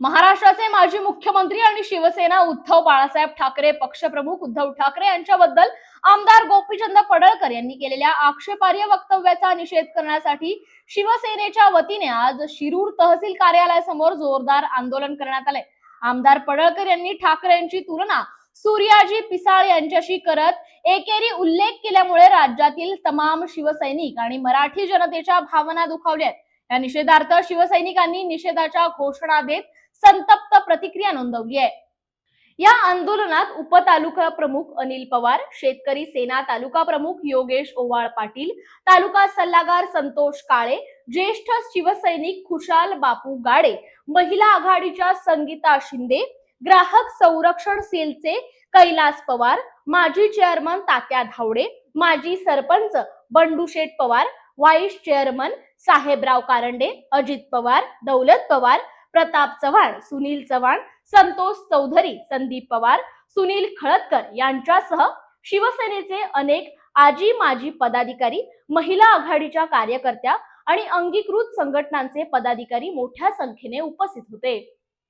महाराष्ट्राचे माजी मुख्यमंत्री आणि शिवसेना उद्धव बाळासाहेब ठाकरे पक्षप्रमुख उद्धव ठाकरे यांच्याबद्दल आमदार गोपीचंद पडळकर यांनी केलेल्या आक्षेपार्ह वक्तव्याचा निषेध करण्यासाठी शिवसेनेच्या वतीने आज शिरूर तहसील कार्यालयासमोर जोरदार आंदोलन करण्यात आले आमदार पडळकर यांनी ठाकरे यांची तुलना सूर्याजी पिसाळ यांच्याशी करत एकेरी उल्लेख केल्यामुळे राज्यातील तमाम शिवसैनिक आणि मराठी जनतेच्या भावना दुखावल्या आहेत. या निषेधार्थ शिवसैनिकांनी निषेधाच्या घोषणा देत संतप्त प्रतिक्रिया नोंदवली आहे. या आंदोलनात उपतालुका प्रमुख अनिल पवार शेतकरी सेना तालुका प्रमुख योगेश ओवाळ पाटील तालुका सल्लागार संतोष काळे ज्येष्ठ शिवसैनिक खुशाल बापू गाडे महिला आघाडीच्या संगीता शिंदे ग्राहक संरक्षण सेलचे कैलास पवार माजी चेअरमन तात्या धावडे माजी सरपंच बंडू शेठ पवार व्हाईस चेअरमन साहेबराव कारंडे अजित पवार दौलत पवार प्रताप चव्हाण सुनील चव्हाण संतोष चौधरी संदीप पवार सुनील खळदकर यांच्यासह शिवसेनेचे अनेक आजी माजी पदाधिकारी महिला आघाडीच्या कार्यकर्त्या आणि अंगीकृत संघटनांचे पदाधिकारी मोठ्या संख्येने उपस्थित होते.